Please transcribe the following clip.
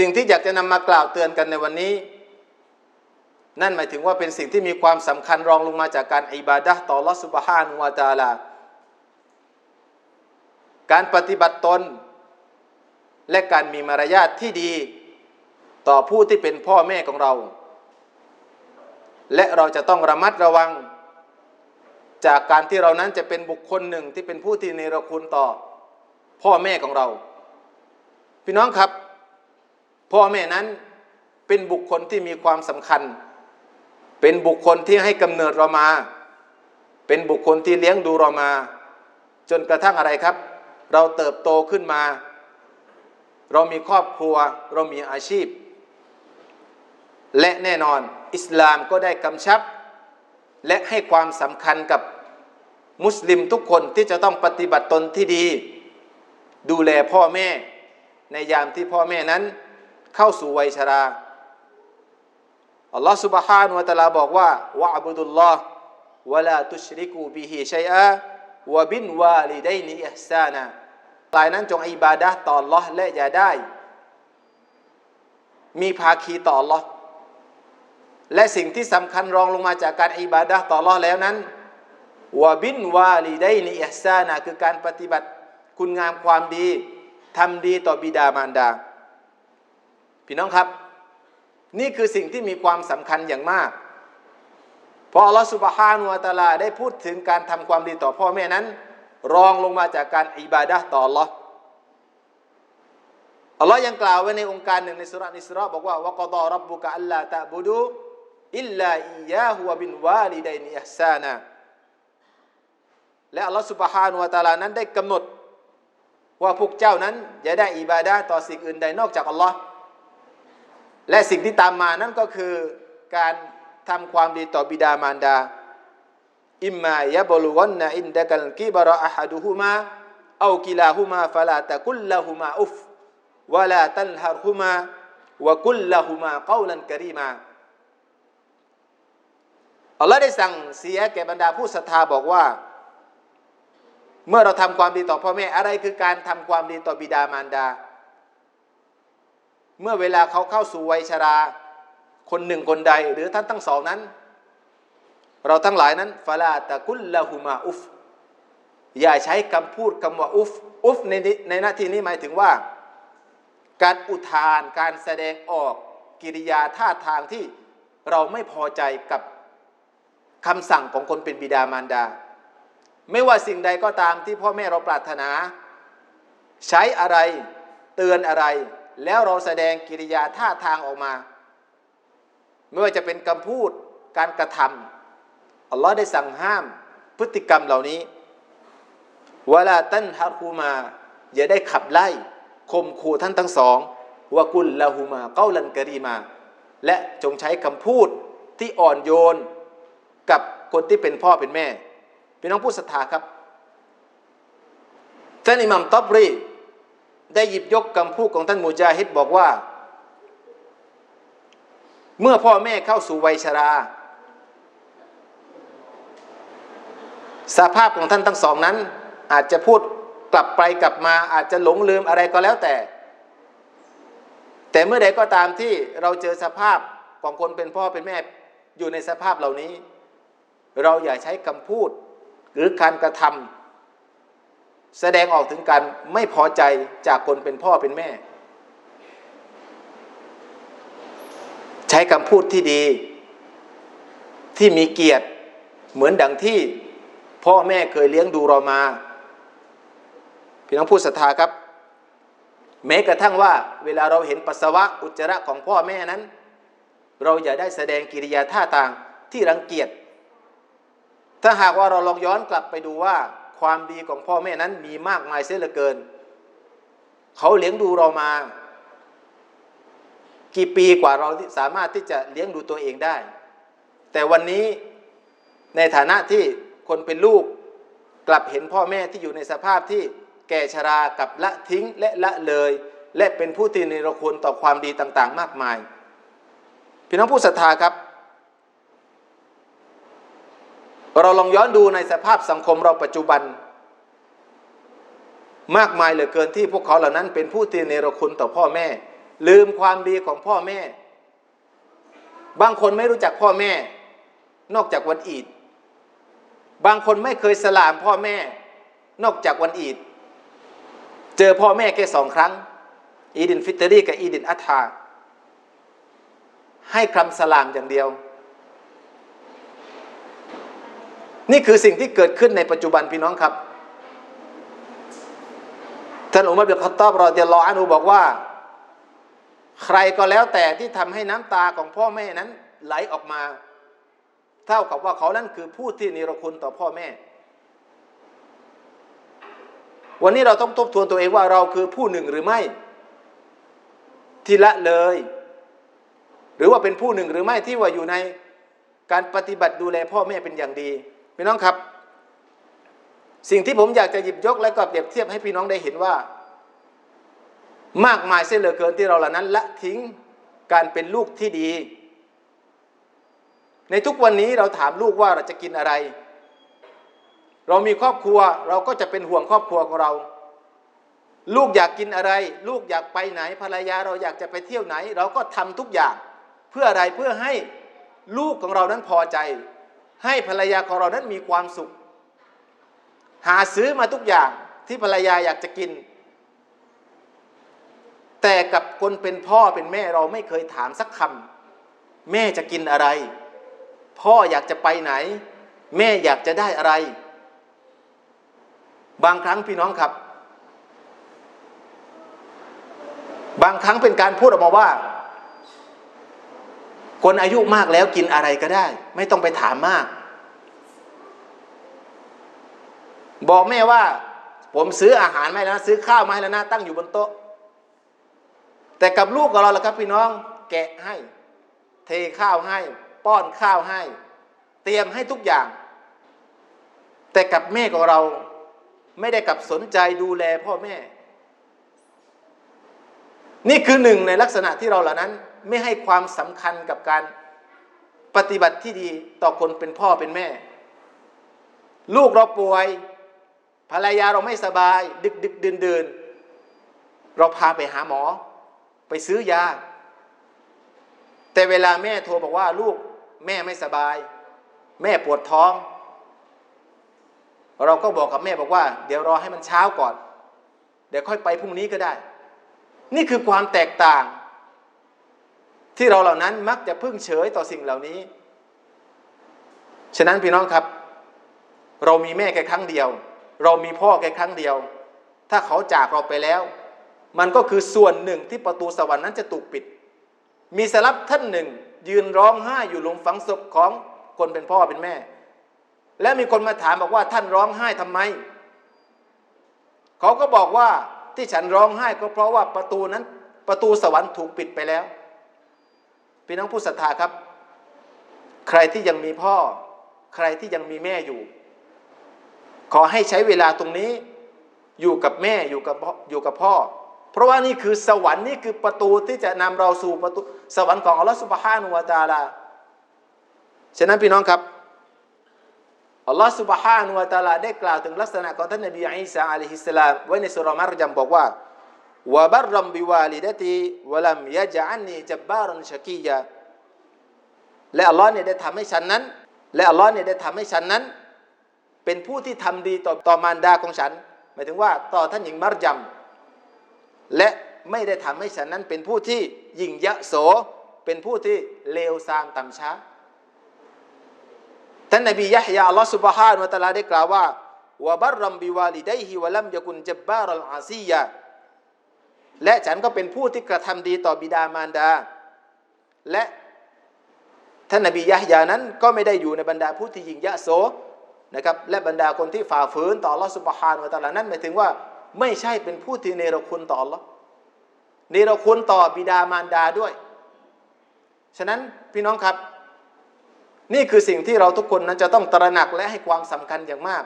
สิ่งที่อยากจะนำมากล่าวเตือนกันในวันนี้ นั่นหมายถึงว่าเป็นสิ่งที่มีความสำคัญรองลงมาจากการอิบาดะต่อลอสุบฮานุวาตาลา การปฏิบัติตน และการมีมารยาทที่ดี ต่อผู้ที่เป็นพ่อแม่ของเรา และเราจะต้องระมัดระวัง จากการที่เรานั้นจะเป็นบุคคลหนึ่งที่เป็นผู้ที่เนรคุณต่อพ่อแม่ของเรา พี่น้องครับ พ่อแม่นั้นเป็นบุคคลที่มีความสำคัญ เป็นบุคคลที่ให้กำเนิดเรามา เป็นบุคคลที่เลี้ยงดูเรามา จนกระทั่งอะไรครับ เราเติบโตขึ้นมา เรามีครอบครัว เรามีอาชีพ และแน่นอนอิสลามก็ได้กำชับ และให้ความสำคัญกับมุสลิมทุกคนที่จะต้องปฏิบัติตนที่ดี ดูแลพ่อแม่ในยามที่พ่อแม่นั้น เข้าสู่วัยชรา อัลลอฮฺ سبحانه และ تعالى บอกว่าวะอับดุลลอฮ์วะลาตุชริกูบิฮิชัยอาวะบินวาลิดัยนิอิฮซานะลายนั้นจงอิบาดะต่อ Allah และอย่าได้ มีภาคีต่อ Allah และสิ่งที่สำคัญรองลงมาจากการอิบาดะต่อ Allah แล้วนั้นวะบินวาลิดัยนิอิฮซานะคือการปฏิบัติคุณงามความดีทำดีต่อบิดามารดา พี่น้องครับ นี่คือสิ่งที่มีความสำคัญอย่างมากพราะอัลลอฮฺสุบฮานุวะตาลาได้พูดถึงการทำความดีต่อพ่อแม่นั้น รองลงมาจากการอิบาดะห์ต่ออัลลอฮ์อัลลอฮ์ยังกล่าวไว้ในองค์การหนึ่งในสุรานิสราบอกว่าวะกดอรับบุกะอัลลาตะบุดูอิลลาอิยาฮุวะบินวาลิดัยนิอิฮซานะและอัลลอฮ์สุบฮานุวะตาลานั้นได้กำหนด ว่าพวกเจ้านั้นอย่าได้อิบาดะห์ต่อสิ่งอื่นใดนอกจากอัลลอฮ์ และสิ่งที่ตามมานั่นก็คือการทำความดีต่อบิดามารดา อิมมายะบลุวันนะอินดะกัลกิบรออะฮัดุฮุมาเอากิลาฮุมาฟะลาตะกุลละฮุมาอุฟวะลาตันฮารฮุมาวะกุลละฮุมาเกาลันกะรีมาอัลลอฮ์ได้สั่งเสียแก่บรรดาผู้ศรัทธาบอกว่า เมื่อเราทำความดีต่อพ่อแม่อะไรคือการทำความดีต่อบิดามารดา เมื่อเวลาเขาเข้าสู่วัยชรา คนหนึ่งคนใด หรือท่านทั้งสองนั้น เราทั้งหลายนั้นฟาลาตะกุลละหุมาอุฟอย่าใช้คำพูดคำว่าอุฟอุฟในในหน้าที่นี้หมายถึงว่า การอุทานการแสดงออกกิริยาท่าทางที่เราไม่พอใจกับคำสั่งของคนเป็นบิดามารดา ไม่ว่าสิ่งใดก็ตามที่พ่อแม่เราปรารถนา ใช้อะไรเตือนอะไร แล้วเราแสดงกิริยาท่าทางออกมา ไม่ว่าจะเป็นคำพูดการกระทำอัลลอฮ์ได้สั่งห้ามพฤติกรรมเหล่านี้เวลาตันฮารูมา อย่าได้ขับไล่ข่มขู่ท่านทั้งสองวะกุลละหูมาเก้าลันกะรีมา และจงใช้คำพูดที่อ่อนโยนกับคนที่เป็นพ่อเป็นแม่พี่น้องผู้ศรัทธาครับท่านอิหมัมตับรี ได้หยิบยกคำพูดของท่านมูจาฮิดบอกว่า เมื่อพ่อแม่เข้าสู่วัยชรา สภาพของท่านทั้งสองนั้น อาจจะพูดกลับไปกลับมาอาจจะหลงลืมอะไรก็แล้วแต่ แต่เมื่อใดก็ตามที่เราเจอสภาพของคนเป็นพ่อเป็นแม่อยู่ในสภาพเหล่านี้ เราอย่าใช้คำพูดหรือการกระทำ แสดงออกถึงการไม่พอใจจากคนเป็นพ่อเป็นแม่ ใช้คำพูดที่ดี ที่มีเกียรติเหมือนดังที่พ่อแม่เคยเลี้ยงดูเรามาพี่น้องผู้ศรัทธาครับ แม้กระทั่งว่าเวลาเราเห็นปัสสาวะอุจจาระของพ่อแม่นั้น เราอย่าได้แสดงกิริยาท่าทางที่รังเกียจถ้าหากว่าเราลองย้อนกลับไปดูว่า ความดีของพ่อแม่นั้นมีมากมายเสียเหลือเกิน เขาเลี้ยงดูเรามา กี่ปีกว่าเราสามารถที่จะเลี้ยงดูตัวเองได้ แต่วันนี้ในฐานะที่คนเป็นลูกกลับเห็นพ่อแม่ที่อยู่ในสภาพที่แก่ชรากับละทิ้งและละเลย และเป็นผู้ที่นิรคุณต่อความดีต่าง ๆ มากมาย พี่น้องผู้ศรัทธาครับ เราลองย้อนดูในสภาพสังคมเราปัจจุบัน มากมายเหลือเกินที่พวกเขาเหล่านั้น เป็นผู้ที่เนรคุณต่อพ่อแม่ ลืมความดีของพ่อแม่ บางคนไม่รู้จักพ่อแม่ นอกจากวันอีด บางคนไม่เคยสลามพ่อแม่ นอกจากวันอีด เจอพ่อแม่แค่สองครั้ง อีดินฟิตเตอรี่กับอีดินอัฐาให้คำสลามอย่างเดียว นี่คือสิ่งที่เกิดขึ้นในปัจจุบันพี่น้องครับท่านอุมัรบินขัตตอบรอเดียรออานูบอกว่า ใครก็แล้วแต่ที่ทำให้น้ำตาของพ่อแม่นั้นไหลออกมา เท่ากับว่าเขานั้นคือผู้ที่นิรคุณต่อพ่อแม่ วันนี้เราต้องทบทวนตัวเองว่าเราคือผู้หนึ่งหรือไม่ ที่ละเลย หรือว่าเป็นผู้หนึ่งหรือไม่ที่ว่าอยู่ในการปฏิบัติดูแลพ่อแม่เป็นอย่างดี พี่น้องครับ สิ่งที่ผมอยากจะหยิบยกและก็เปรียบเทียบให้พี่น้องได้เห็นว่า มากมายเสียเหลือเกินที่เราเหล่านั้นละทิ้งการเป็นลูกที่ดี ในทุกวันนี้เราถามลูกว่าเราจะกินอะไร เรามีครอบครัวเราก็จะเป็นห่วงครอบครัวของเรา ลูกอยากกินอะไร ลูกอยากไปไหนภรรยาเราอยากจะไปเที่ยวไหน เราก็ทำทุกอย่างเพื่ออะไรเพื่อให้ลูกของเรานั้นพอใจ ให้ภรรยาของเรานั้นมีความสุข หาซื้อมาทุกอย่างที่ภรรยาอยากจะกิน แต่กับคนเป็นพ่อเป็นแม่เราไม่เคยถามสักคำแม่จะกินอะไร พ่ออยากจะไปไหน แม่อยากจะได้อะไร บางครั้งพี่น้องครับ บางครั้งเป็นการพูดออกมาว่า คนอายุมากแล้วกินอะไรก็ได้ ไม่ต้องไปถามมาก บอกแม่ว่า ผมซื้ออาหารมาแล้วนะซื้อข้าวมาให้แล้วนะตั้งอยู่บนโต๊ะ แต่กับลูกของเราล่ะครับพี่น้อง แกะให้ เทข้าวให้ ป้อนข้าวให้ เตรียมให้ทุกอย่าง แต่กับแม่ของเราไม่ได้กับสนใจดูแลพ่อแม่ นี่คือหนึ่งในลักษณะที่เราเหล่านั้น ไม่ให้ความสำคัญกับการปฏิบัติที่ดีต่อคนเป็นพ่อเป็นแม่ ลูกเราป่วย ภรรยาเราไม่สบาย ดึกดึกเดินเดินเราพาไปหาหมอ ไปซื้อยา แต่เวลาแม่โทรบอกว่าลูกแม่ไม่สบาย แม่ปวดท้อง เราก็บอกกับแม่บอกว่า เดี๋ยวรอให้มันเช้าก่อน เดี๋ยวค่อยไปพรุ่งนี้ก็ได้ นี่คือความแตกต่าง ที่เราเหล่านั้นมักจะพึ่งเฉยต่อสิ่งเหล่านี้ ฉะนั้นพี่น้องครับ เรามีแม่แค่ครั้งเดียว เรามีพ่อแค่ครั้งเดียว ถ้าเขาจากเราไปแล้ว มันก็คือส่วนหนึ่งที่ประตูสวรรค์นั้นจะถูกปิด มีสลับท่านหนึ่ง ยืนร้องไห้อยู่หลุมฝังศพของคนเป็นพ่อเป็นแม่ และมีคนมาถามบอกว่าท่านร้องไห้ทำไม เขาก็บอกว่าที่ฉันร้องไห้ก็เพราะว่าประตูนั้นประตูสวรรค์ถูกปิดไปแล้ว พี่น้องผู้ศรัทธาครับ ใครที่ยังมีพ่อ ใครที่ยังมีแม่อยู่ ขอให้ใช้เวลาตรงนี้ อยู่กับแม่อยู่กับอยู่กับพ่อ เพราะว่านี่คือสวรรค์นี่คือประตูที่จะนำเราสู่ประตูสวรรค์ของอัลลอฮฺสุบฮานุวาตาลาฉะนั้นพี่น้องครับอัลลอฮฺสุบฮานุวาตาลาได้กล่าวถึงลักษณะของท่านนบีอิสาอะลัยฮิสสลามไว้ในสุรามารจัมบอกว่า วะบัรรมบิวาลิดะตีวะลัมยะจันนีจับบารันชกียะและอัลลอฮ์เนี่ยได้ทำให้ฉันนั้น และอัลลอฮ์เนี่ยได้ทำให้ฉันนั้น เป็นผู้ที่ทำดีต่อต่อมารดาของฉัน หมายถึงว่าต่อท่านหญิงมารจัมและไม่ได้ทำให้ฉันนั้น เป็นผู้ที่ยิ่งยะโส เป็นผู้ที่เลวทรามต่ำช้า ท่านนบียะฮยาอัลลอฮฺสุบฮานุวะตะลาได้กล่าวว่าวะบัรรัมบิวาลิดัยฮิวะลัมยะกุนจับบารัลอาซียะ และฉันก็เป็นผู้ที่กระทำดีต่อบิดามารดา และท่านนบียะฮยานั้นก็ไม่ได้อยู่ในบรรดาผู้ที่ยิงยะโสนะครับและบรรดาคนที่ฝ่าฝืนต่ออัลอสุบฮานวะตาลานั้นหมายถึงว่าไม่ใช่เป็นผู้ที่เนรคุณต่อลอเนรคุณต่อบิดามารดาด้วย ฉะนั้นพี่น้องครับ นี่คือสิ่งที่เราทุกคนนั้นจะต้องตระหนักและให้ความสำคัญอย่างมาก